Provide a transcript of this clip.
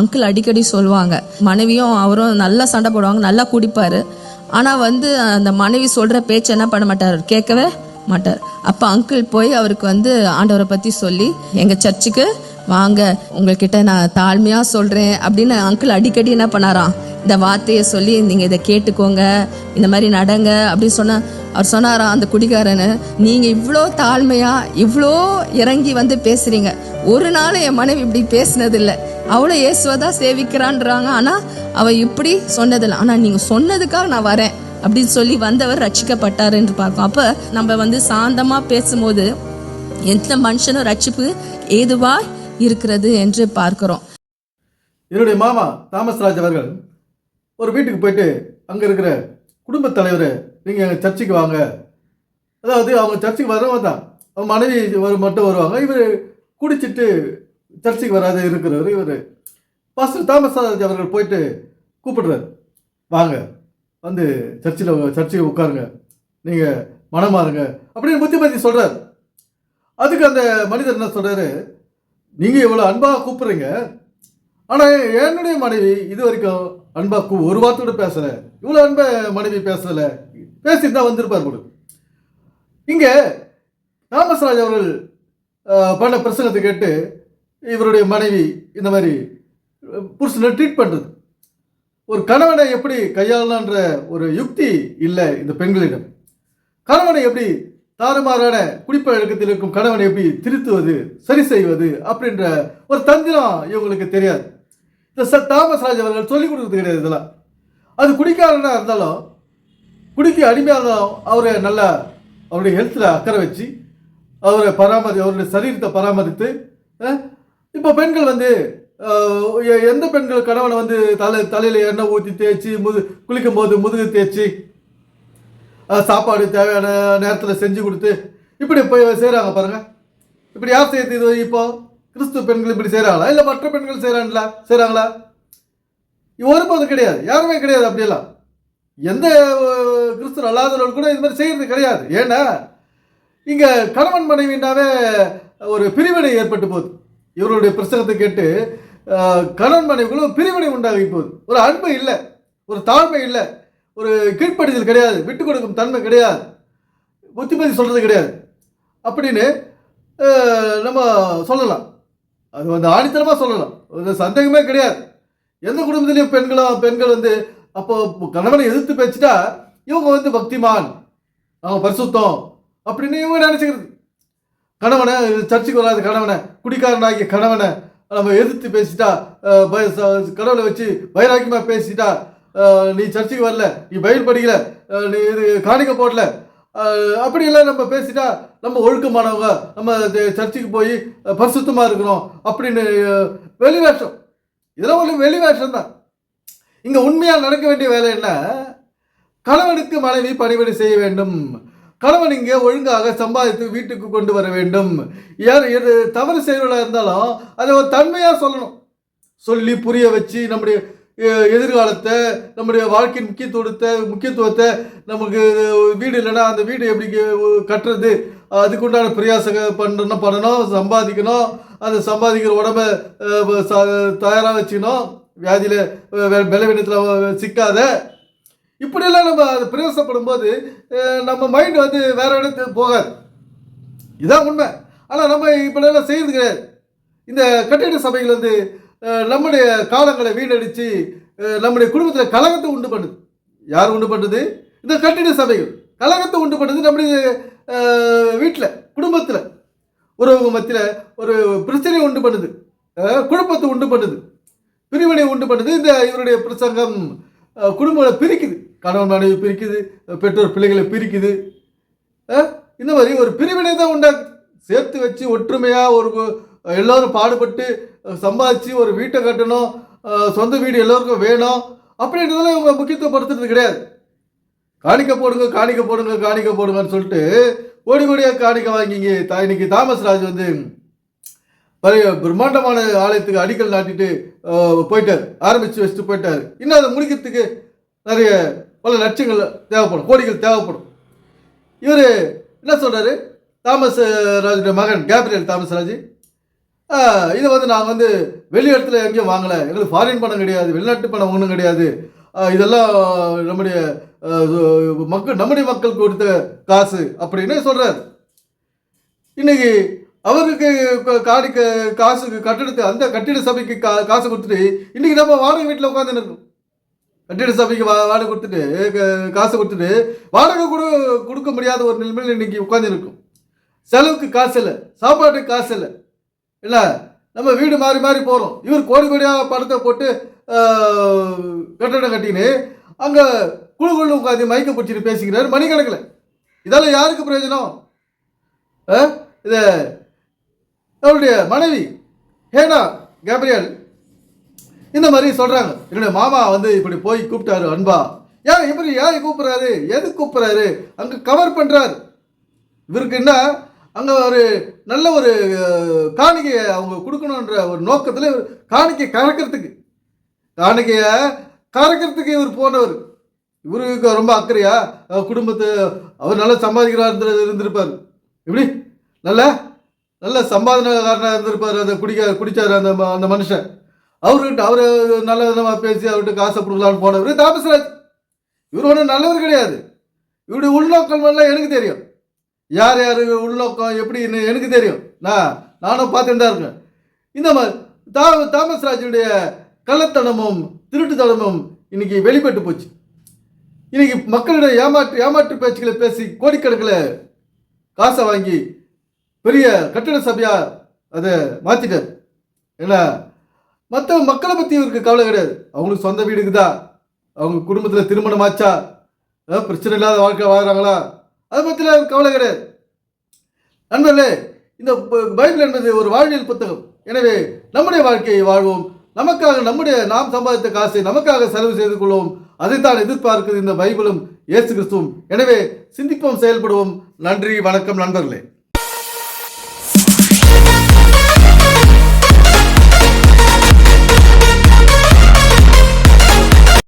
Uncle அடிக்கடி சொல்லுவாங்க மனைவியும் அவரும் நல்லா சண்டை போடுவாங்க நல்லா குடிப்பாரு. ஆனா வந்து அந்த மனைவி சொல்ற பேச்சு என்ன பண்ண மாட்டார்? கேட்கவே மாட்டார். அப்ப அங்கிள் போய் அவருக்கு வந்து ஆண்டவரை பத்தி சொல்லி எங்க சர்ச்சுக்கு வாங்க உங்ககிட்ட நான் தாழ்மையா சொல்றேன் அப்படின்னு அங்கிள் அடிக்கடி என்ன பண்ணாராம்? இந்த வார்த்தையை சொல்லி நீங்க இதை கேட்டுக்கோங்க இந்த மாதிரி நடங்க அப்படின்னு சொன்னா அவர் சொன்னாரா அந்த குடிகாரனை நீங்கள் இவ்வளோ தாழ்மையாக இவ்வளோ இறங்கி வந்து பேசுகிறீங்க ஒரு நாள் என் மனைவி இப்படி பேசினதில்லை. அவ்வளோ அவளை சேவிக்கிறான்றாங்க. ஆனால் அவள் இப்படி சொன்னதில்லை. ஆனால் நீங்கள் சொன்னதுக்காக நான் வரேன் அப்படின்னு சொல்லி வந்தவர் ரட்சிக்கப்பட்டார் என்று பார்க்கும் அப்போ நம்ம வந்து சாந்தமாக பேசும்போது எந்த மனுஷனும் ரட்சிப்பு ஏதுவா இருக்கிறது என்று பார்க்கிறோம். என்னுடைய மாமா தாமஸ் ராஜ் அவர்கள் ஒரு வீட்டுக்கு போயிட்டு அங்கே இருக்கிற குடும்பத் தலைவரை நீங்கள் எங்கள் சர்ச்சுக்கு வாங்க. அதாவது அவங்க சர்ச்சுக்கு வரவங்க தான். அவங்க மனைவி ஒரு மட்டும் வருவாங்க. இவர் குடிச்சிட்டு சர்ச்சுக்கு வராத இருக்கிறவர் இவர். பாஸ்டர் தாமஸ் ராஜ் அவர்கள் போயிட்டு கூப்பிடுறாரு. வாங்க வந்து சர்ச்சில் சர்ச்சுக்கு உட்காருங்க. நீங்கள் மனமாறுங்க அப்படின்னு புத்திமதி சொல்கிறார் அதுக்கு அந்த மனிதர் என்ன சொல்கிறாரு நீங்கள் இவ்வளோ அன்பாக கூப்பிட்றீங்க. ஆனால் என்னுடைய மனைவி இது வரைக்கும் அன்பாக கூ ஒரு வார்த்தை கூட பேசலை. இவ்வளோ அன்பை மனைவி பேசலை. பேசிட்டு வந்திருப்பார் போல இங்கே தாமஸ்ராஜ் அவர்கள் பண்ண பிரசங்கத்தை கேட்டு இவருடைய மனைவி இந்த மாதிரி புருஷனை ட்ரீட் பண்ணுறது ஒரு கணவனை எப்படி கையாளலான்ற ஒரு யுக்தி இல்லை இந்த பெண்களிடம். கணவனை எப்படி தாறுமாறான குடிப்பழக்கத்தில் இருக்கும் கணவனை எப்படி திருத்துவது சரி செய்வது அப்படின்ற ஒரு தந்திரம் இவங்களுக்கு தெரியாது. இந்த ச தாமஸ் ராஜ் அவர்கள் சொல்லிக் கொடுக்குறது கிடையாது இதெல்லாம். அது குடிக்காரனாக இருந்தாலும் குடிக்க அடிமையாக அவரை நல்லா அவருடைய ஹெல்த்தில் அக்கறை வச்சு அவரை பராமரி அவருடைய சரீரத்தை பராமரித்து இப்போ பெண்கள் வந்து எந்த பெண்கள் கணவனை வந்து தலை தலையில் எண்ணெய் ஊற்றி தேய்ச்சி முது குளிக்கும் போது முதுகு தேய்ச்சி சாப்பாடு தேவையான நேரத்தில் செஞ்சு கொடுத்து இப்படி போய் செய்கிறாங்க பாருங்கள் இப்படி யார் செய்யுது இது இப்போ? கிறிஸ்துவ பெண்கள் இப்படி செய்கிறாங்களா இல்லை மற்ற பெண்கள் செய்கிறாங்களா செய்கிறாங்களா ஒருபோதும் கிடையாது. யாருமே கிடையாது அப்படியெல்லாம். எந்த அஹ், கிறிஸ்துவ அல்லாதவர்கள் கூட இது மாதிரி செய்கிறது கிடையாது. ஏன்னா இங்கே கணவன் மனைவினாவே ஒரு பிரிவினை ஏற்பட்டு போகுது. இவருடைய பிரசங்கத்தை கேட்டு கணவன் மனைவிக்குள்ள ஒரு பிரிவினை உண்டாகி போகுது. ஒரு அன்பு இல்லை ஒரு தாழ்மை இல்லை ஒரு கீழ்ப்படுதல் கிடையாது விட்டு கொடுக்கும் தன்மை கிடையாது புத்திமதி சொல்கிறது கிடையாது. அப்படின்னு நம்ம சொல்லலாம். அது வந்து ஆணித்தனமாக சொல்லலாம். சந்தேகமே கிடையாது. எந்த குடும்பத்திலையும் பெண்களும் பெண்கள் வந்து அப்போ கணவனை எதிர்த்து பேசிட்டா இவங்க வந்து பக்திமான். அவங்க பரிசுத்தம். அப்படின்னு இவங்க நினச்சிக்கிறது. கணவனை சர்ச்சுக்கு வராத கணவனை குடிக்காரனாகிய கணவனை நம்ம எதிர்த்து பேசிட்டா பய- கடவுளை வச்சு வைராக்கியமாக பேசிட்டா நீ சர்ச்சுக்கு வரல நீ பயில் படிக்கல நீ இது காணிக்க போடல. அப்படி அப்படியெல்லாம் நம்ம பேசிட்டா நம்ம ஒழுக்கமானவங்க நம்ம இது சர்ச்சுக்கு போய் பரிசுத்தமாக இருக்கிறோம் அப்படின்னு வெளிவேஷம். இதெல்லாம் ஒரு வெளிவேஷம் தான் இங்கே உண்மையாக நடக்க வேண்டிய வேலை என்ன? கணவனுக்கு மனைவி பணிவிடை செய்ய வேண்டும். கணவன் இங்கே ஒழுங்காக சம்பாதித்து வீட்டுக்கு கொண்டு வர வேண்டும். யார் எது தவறு செய்வதாக இருந்தாலும் அதை ஒரு தன்மையாக சொல்லணும். சொல்லி புரிய வச்சு நம்முடைய எதிர்காலத்தை நம்முடைய வாழ்க்கையின் முக்கியத்துவத்தை முக்கியத்துவத்தை நமக்கு வீடு இல்லைன்னா அந்த வீடு எப்படி கட்டுறது? அதுக்குண்டான பிரயாசம் பண்ணணும் பண்ணணும் சம்பாதிக்கணும். அந்த சம்பாதிக்கிற உடம்ப தயாராக வச்சுக்கணும். வியாதியில் பலவீனத்தில் சிக்காத. இப்படியெல்லாம் நம்ம அது பிரயாசப்படும் போது நம்ம மைண்ட் வந்து வேறு இடத்துக்கு போகாது. இதான் உண்மை. ஆனால் நம்ம இப்படியெல்லாம் செய்யறது கிடையாது. இந்த கட்டிட சபைகள் வந்து நம்முடைய காலங்களை வீணடித்து நம்முடைய குடும்பத்தில் கலகத்தை உண்டு பண்ணுது. யார் உண்டு பண்ணுது? இந்த கட்டிட சபைகள். கலகத்தை உண்டு பண்ணுது நம்முடைய வீட்டில் குடும்பத்தில். உறவுங்க மத்தியில் ஒரு பிரச்சனையை உண்டு பண்ணுது. குடும்பத்தை குழப்பத்தை உண்டு பண்ணுது. பிரிவினை உண்டு பண்ணுது இந்த இவருடைய பிரசங்கம் குடும்பங்களை பிரிக்குது. கணவன் மனைவி பிரிக்குது பெற்றோர் பிள்ளைகளை பிரிக்குது. இந்த மாதிரி ஒரு பிரிவினை தான் உண்டாக்குது சேர்த்து வச்சு ஒற்றுமையாக ஒரு எல்லோரும் பாடுபட்டு சம்பாதிச்சு ஒரு வீட்டை கட்டணும் சொந்த வீடு எல்லோருக்கும் வேணும் அப்படின்றதெல்லாம் இவங்க முக்கியத்துவப்படுத்துறது கிடையாது. காணிக்க போடுங்க காணிக்க போடுங்க காணிக்க போடுங்கன்னு சொல்லிட்டு கோடி கோடியாக காணிக்க வாங்கிங்க. தா- இன்னைக்கு தாமஸ் ராஜ் வந்து பெரிய பிரம்மாண்டமான ஆலயத்துக்கு அடிக்கல் நாட்டிட்டு போயிட்டார். ஆரம்பித்து வச்சுட்டு போயிட்டார். இன்னும் அதை முடிக்கிறதுக்கு நிறைய பல லட்சங்கள் தேவைப்படும் கோடிகள் தேவைப்படும். இவர் என்ன சொல்கிறாரு தாமஸ் ராஜுடைய மகன் கேப்ரியல் தாமஸ் ராஜ். இதை வந்து நாங்கள் வந்து வெளி இடத்துல எங்கேயும் வாங்கலை. எங்களுக்கு ஃபாரின் பணம் கிடையாது வெளிநாட்டு பணம் ஒன்றும் கிடையாது. இதெல்லாம் நம்முடைய மக்கள் நம்முடைய மக்கள் கொடுத்த காசு அப்படின்னு சொல்கிறார் இன்னைக்கு அவருக்கு க- காடி காசு கட்டிடத்து அந்த கட்டிட சபைக்கு கா காசு கொடுத்துட்டு இன்னைக்கு நம்ம வாடகை வீட்டில் உட்காந்து இருக்கோம். கட்டிட சபைக்கு வா வாடகை கொடுத்துட்டு காசு கொடுத்துட்டு வாடகை கூட கொடுக்க முடியாத ஒரு நிலைமையில் இன்னைக்கு உட்காந்து இருக்கும். செலவுக்கு காசு இல்லை சாப்பாட்டுக்கு காசு இல்லை. இல்லை நம்ம வீடு மாறி மாறி போகிறோம் இவர் கோடி கோடியாக பணத்தை போட்டு கட்டடம் கட்டின்னு அங்கே குழு குழு உட்காந்து மயக்க பிடிச்சிட்டு பேசிக்கிறாரு மணிக்கணக்கில். இதெல்லாம் யாருக்கு பிரயோஜனம்? ஆ? இது அவருடைய மனைவி ஹேனா கேப்ரியல். இந்த மாதிரி சொல்கிறாங்க என்னுடைய மாமா வந்து இப்படி போய் கூப்பிட்டாரு அன்பா. ஏன் இப்படி ஏன் கூப்பிட்றாரு? எது கூப்பிட்றாரு? அங்கே கவர் பண்ணுறாரு இவருக்கு என்ன? அங்கே ஒரு நல்ல ஒரு காணிக்கையை அவங்க கொடுக்கணுன்ற ஒரு நோக்கத்தில் இவர் காணிக்கை கறக்கிறதுக்கு. காணிக்கையை கறக்கிறதுக்கு இவர் போனவர். இவருக்கு ரொம்ப அக்கறையா குடும்பத்தை அவர் நல்லா சம்பாதிக்கிறார் இருந்திருப்பார். இப்படி நல்லா? நல்ல சம்பாதனைக்காரனாக இருந்திருப்பார் அந்த குடிக்க குடித்தார் அந்த அந்த மனுஷன். அவர்கிட்ட அவர் நல்ல விதமாக பேசி அவர்கிட்ட காசை கொடுக்கலான்னு போனவர் தாமசராஜ். இவர் ஒன்றும் நல்லவர் கிடையாது. இவருடைய உள்நோக்கம் எல்லாம் எனக்கு தெரியும். யார் யார் உள்நோக்கம் எப்படின்னு எனக்கு தெரியும். நான் நானும் பார்த்துட்டு தான் இருக்கேன். இந்த மாதிரி தா தாமஸ் ராஜுடைய கள்ளத்தனமும் திருட்டுத்தனமும் இன்னைக்கு வெளிப்பட்டு போச்சு. இன்னைக்கு மக்களிடம் ஏமாற்று ஏமாற்று பேச்சுக்களை பேசி கோடிக்கணக்கில் காசை வாங்கி பெரிய கட்டிட சபையா அதை மாற்றிட்டார் ஏன்னா மற்ற மக்களை பற்றி இவருக்கு கவலை கிடையாது. அவங்களுக்கு சொந்த வீடு இருக்குதா அவங்க குடும்பத்தில் திருமணம் ஆச்சா? பிரச்சனை இல்லாத வாழ்க்கை வாழ்கிறாங்களா அதை பற்றிலாம் கவலை கிடையாது. நண்பர்களே இந்த பைபிள் என்பது ஒரு வாழ்வியல் புத்தகம். எனவே நம்முடைய வாழ்க்கையை வாழ்வோம். நமக்காக நம்முடைய நாம் சம்பாதித்த காசை நமக்காக செலவு செய்து கொள்வோம். அதைத்தான் எதிர்பார்க்குது இந்த பைபிளும் இயேசு கிறிஸ்துவும். எனவே சிந்திப்போம் செயல்படுவோம். நன்றி வணக்கம் நண்பர்களே.